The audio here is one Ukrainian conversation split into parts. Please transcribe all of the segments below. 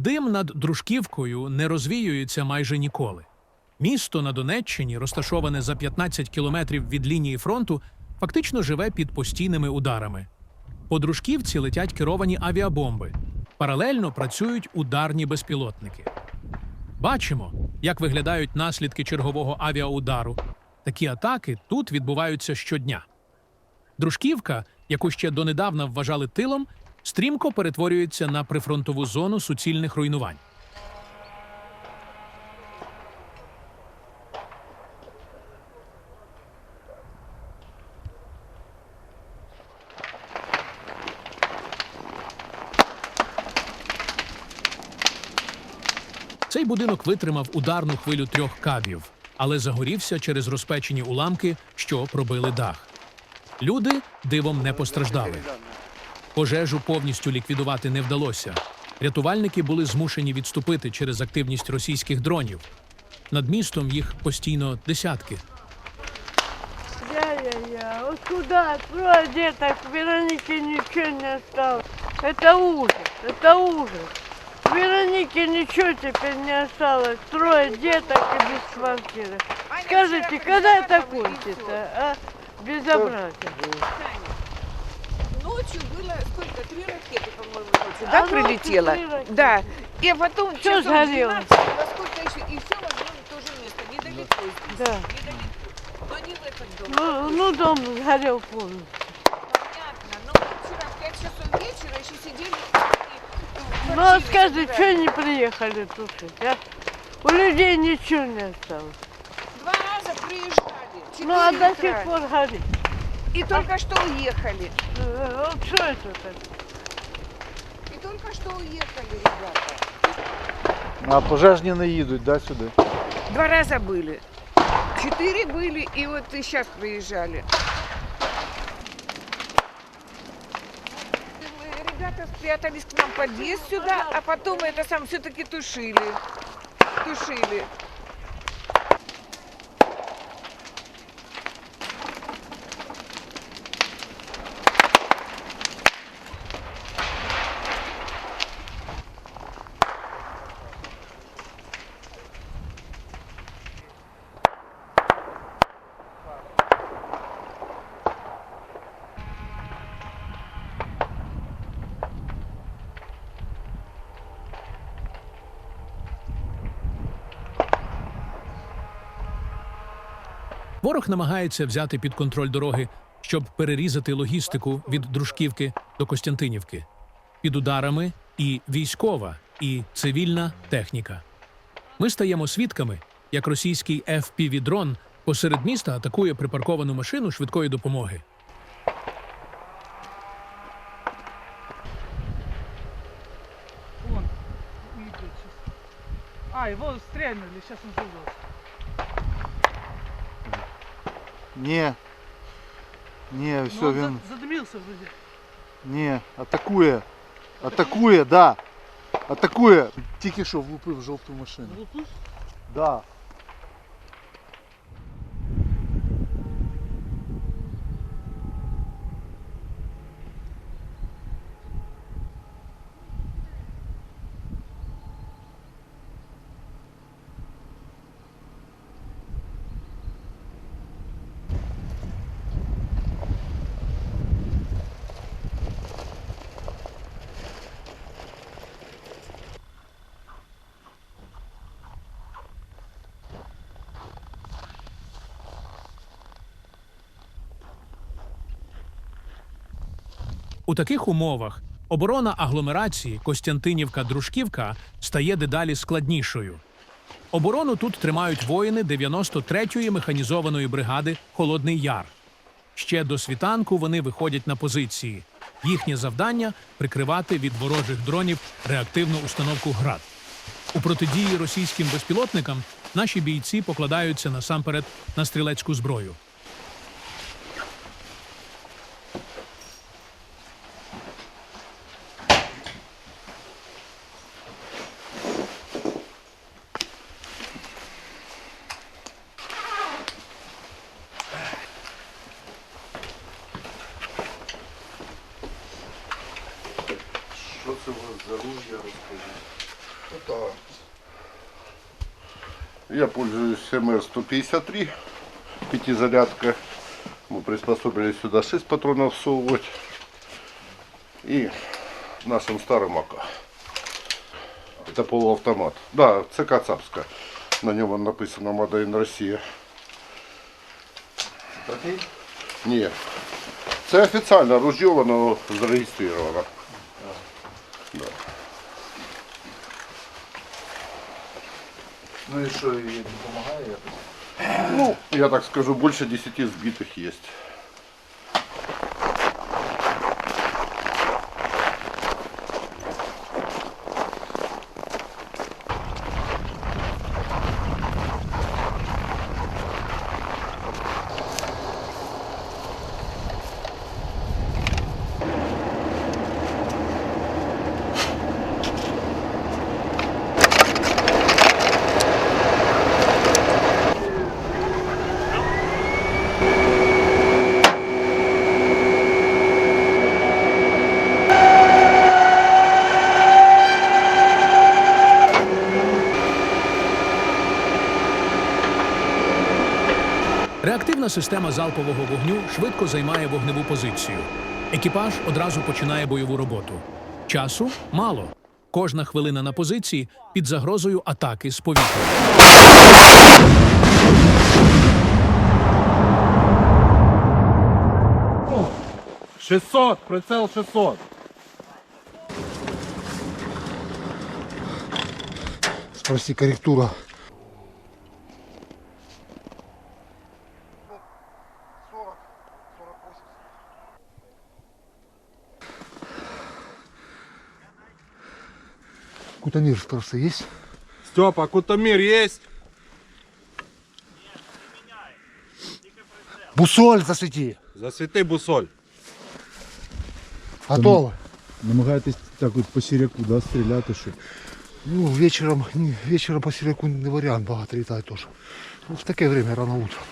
Дим над Дружківкою не розвіюється майже ніколи. Місто на Донеччині, розташоване за 15 кілометрів від лінії фронту, фактично живе під постійними ударами. По Дружківці летять керовані авіабомби. Паралельно працюють ударні безпілотники. Бачимо, як виглядають наслідки чергового авіаудару. Такі атаки тут відбуваються щодня. Дружківка, яку ще донедавна вважали тилом, стрімко перетворюється на прифронтову зону суцільних руйнувань. Цей будинок витримав ударну хвилю трьох кабів, але загорівся через розпечені уламки, що пробили дах. Люди дивом не постраждали. Пожежу повністю ліквідувати не вдалося. Рятувальники були змушені відступити через активність російських дронів. Над містом їх постійно десятки. Я-я-я, вот куда? Трое деток, Веронике ничего не осталось. Это ужас, это ужас. Веронике ничего теперь не осталось. Трое деток и без квартиры. Скажите, когда это кончится, а? Безобразие. Ночью было сколько? Три ракеты, по-моему, да, ночью прилетело? три ракеты. Да. И потом Всё часов сгорело. 12, во сколько еще, и все в одно и то же место, недалеко здесь. Да. Недалеко. Но не в этот дом. Ну, ну дом сгорел полностью. Понятно. Но мы вчера в 5 часов вечера еще сидели и Ну, а скажи, что не приехали тушить, а? У людей ничего не осталось. Два раза приезжали. Ну, а до сих пор горит. И только что уехали. Вот что это такое? Только что уехали, ребята. А пожежні не їдуть, да, сюди? Два раза были. Четыре были, и вот и сейчас приезжали. Ребята спрятались к нам в подъезд сюда, а потом это сам все-таки тушили. Тушили. Ворог намагається взяти під контроль дороги, щоб перерізати логістику від Дружківки до Костянтинівки. Під ударами і військова, і цивільна техніка. Ми стаємо свідками, як російський FPV-дрон посеред міста атакує припарковану машину швидкої допомоги. А, его стрельнули, сейчас он живет. Ні. Не, все, Но он він. за- задымился вроде. Не, атакує. Атакує, да. Атакує. Тільки що влупив в жовту машину. Глупый. Да. У таких умовах оборона агломерації Костянтинівка-Дружківка стає дедалі складнішою. Оборону тут тримають воїни 93-ї механізованої бригади Холодний Яр. Ще до світанку вони виходять на позиції. Їхнє завдання прикривати від ворожих дронів реактивну установку ГРАД. У протидії російським безпілотникам наші бійці покладаються насамперед на стрілецьку зброю. Що це у вас за ружья, розкажіть? Я пользуюсь МР-153, пятизарядка. Мы приспособили сюда 6 патронов всовывать. И нашим старым АК. Это полуавтомат. Да, це Кацапська. На ньому написано Made in Россия. Ні. Це офіційно ружье, воно зареєстровано. Ну и что, ей помогает? Ну, я так скажу, больше 10 сбитых есть. Реактивна система залпового вогню швидко займає вогневу позицію. Екіпаж одразу починає бойову роботу. Часу мало. Кожна хвилина на позиції під загрозою атаки з повітря. Спроси корректура. Кутамир спроси есть? Степа, кутамир есть? Бусоль засвети. Засвети бусоль. Готово. Намагаєтесь так от по сіряку да, стріляти, щоб Ну, вечером, не, вечером по Сиряку не вариант багато летает тоже. Ну, в такое время рано утром.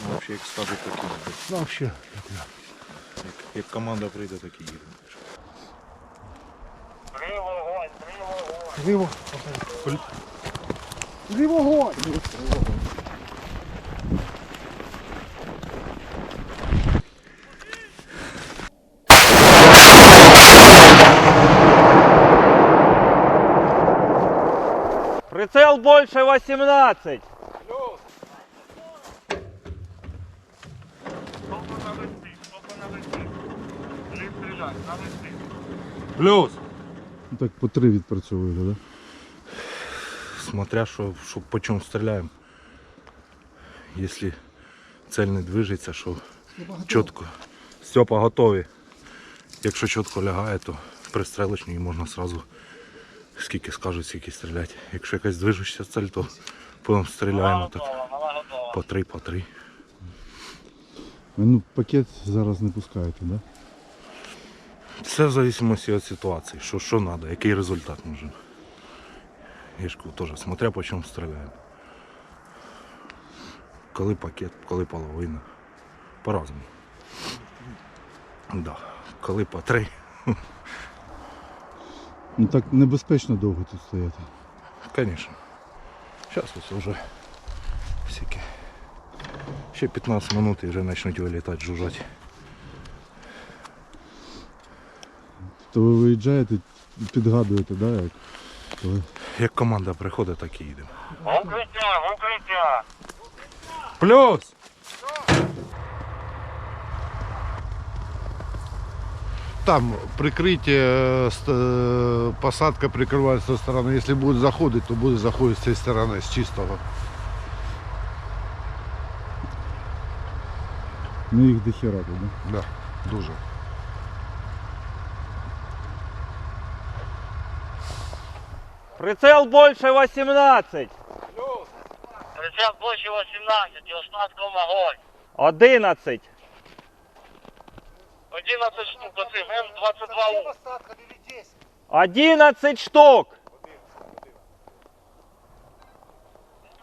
Взагалі, як скажуть, так і буде. Ну, вообще, Як, як команда прийде, так і їде. Криво. Криво огонь. Прицел больше 18. Плюс. Ну, так по три відпрацьовуєте, да? Смотря що, що по чому стріляємо. Якщо цель не движеться, що чітко. Степа готові. Якщо чітко лягає, то пристрелочній можна сразу скільки скажуть, скільки стріляти. Якщо якась движуща цель, то потім стріляємо так по три, по три. Ну, пакет зараз не пускаєте, да? Все в зависимості від ситуації, що, що треба, який результат нужен. Кажу, теж, смотря по чому стріляємо. Коли пакет, коли половина. По-разному. Да. Коли по три. Ну так небезпечно довго тут стояти. Звісно. Зараз ось вже всякі. Ще 15 минут і вже почнуть вилітати, жужжати. То ви виїжджаєте, підгадуєте, да, як? Коли... Як команда приходить, так і їдемо. Укриття, укриття! Плюс! Там прикрытие, э, ст- э, посадка прикрывается со стороны. Если будет заходить, то будет заходить с этой стороны, с чистого. Ну їх дохера тут, да? Да, дуже. Прицел больше 18. Прицел больше 18, и остатком огонь. 11. 11 штук, оцим М22У. 11 штук.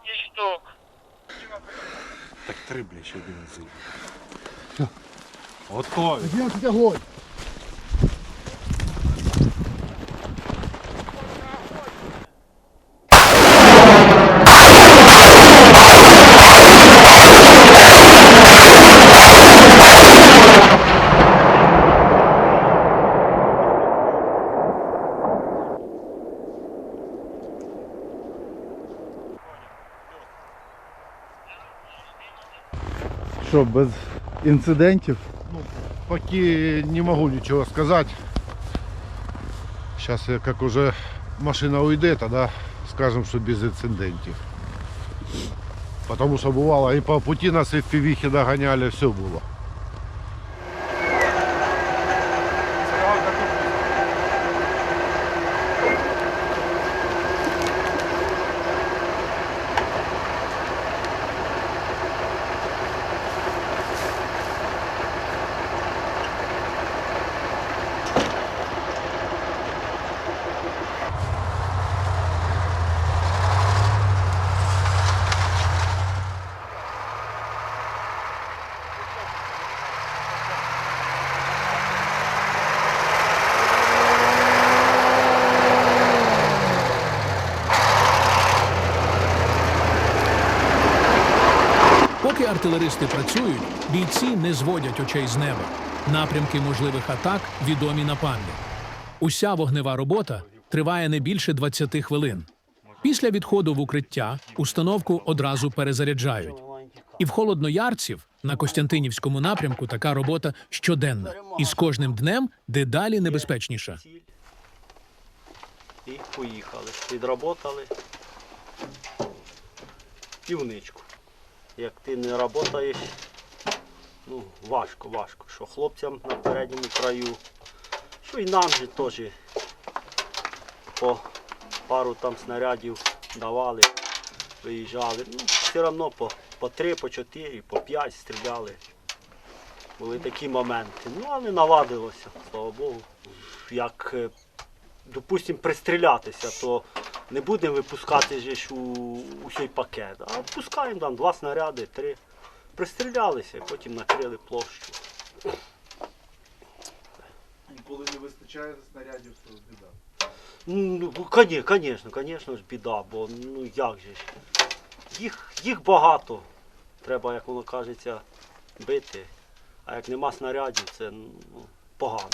І штук. Так три, бля, ще один. Готові. Где огонь? Що, без інцидентів? Поки не можу нічого сказати. Зараз як уже машина уйде, тоді скажемо, що без інцидентів. Потому що бувало, і по пути нас і в пивихе догоняли, все было. Поки артилеристи працюють, бійці не зводять очей з неба. Напрямки можливих атак відомі на пам'ять. Уся вогнева робота триває не більше 20 хвилин. Після відходу в укриття установку одразу перезаряджають. І в холодноярців на Костянтинівському напрямку така робота щоденна, і з кожним днем дедалі небезпечніша. І поїхали. Відработали півничку. Як ти не працюєш, ну, важко, важко. Що хлопцям на передньому краю, що і нам же теж по пару там снарядів давали, виїжджали. Ну, все одно по, по три, по чотири, по п'ять стріляли. Були такі моменти. Ну, але наладилося, слава Богу. Як е, допустим, пристрілятися, то не будемо випускати же ж у, усій пакет, а пускаємо там два снаряди, три. Пристрілялися потім накрили площу. Коли не вистачає снарядів, то біда. Ну, коні- звісно, звісно ж біда, бо ну як же ж. Їх, їх багато. Треба, як воно кажеться, бити. А як нема снарядів, це ну, погано.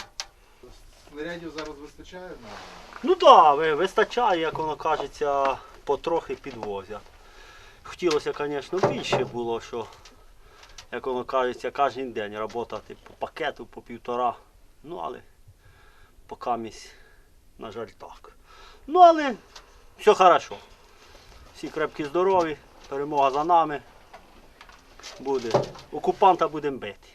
Снарядів зараз вистачає на Ну так, вистачає, як воно кажеться, потрохи підвозять. Хотілося, звісно, більше було, що, як воно кажеться, кожен день працювати по пакету, по півтора. Ну, але поки місь, на жаль, так. Ну, але все хорошо. Всі крепкі здорові, перемога за нами. Буде. Окупанта будемо бити.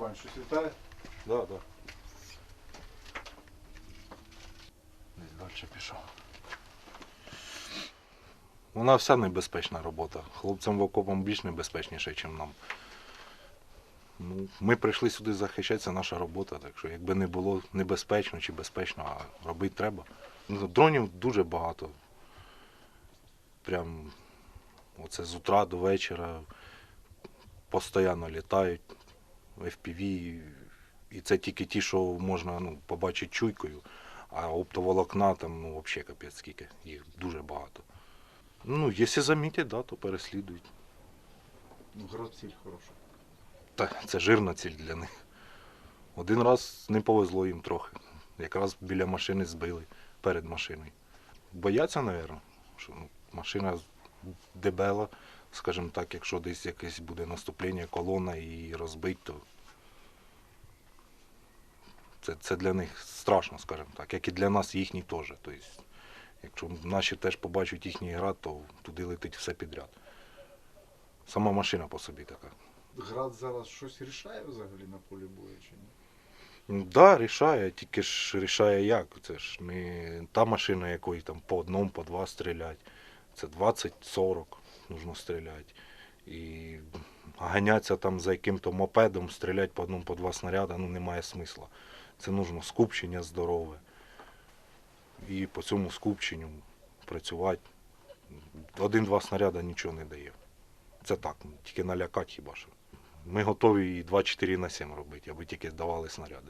Що Вань, щось літає? Да, да. Десь далі пішов. Вона вся небезпечна робота. Хлопцям в окопам більш небезпечніше, ніж нам. Ну, ми прийшли сюди захищати, це наша робота. Так що якби не було небезпечно чи безпечно, а робити треба. Ну, дронів дуже багато. Прям оце з утра до вечора постійно літають. FPV, і це тільки ті, що можна ну, побачити чуйкою, а оптоволокна там ну, взагалі капець скільки, їх дуже багато. Ну, якщо замітять, да, то переслідують. Ну, град ціль хороша. Та це жирна ціль для них. Один раз не повезло їм трохи. Якраз біля машини збили перед машиною. Бояться, мабуть, що ну, машина дебела, скажімо так, якщо десь якесь буде наступлення, колона і розбить, то це, це для них страшно, скажімо так, як і для нас їхній теж. Тобто, якщо наші теж побачать їхній град, то туди летить все підряд. Сама машина по собі така. Град зараз щось рішає взагалі на полі бою чи ні? Ну, Да, рішає, тільки ж рішає як. Це ж не та машина, якої там по одному, по два стрілять. Це 20-40 нужно стріляти. І ганятися там за яким-то мопедом, стріляти по одному, по два снаряди, ну немає смисла. Це нужно скупчення здорове. І по цьому скупченню працювати. Один-два снаряди нічого не дає. Це так, тільки налякати хіба що. Ми готові і 2-4 на 7 робити, аби тільки давали снаряди.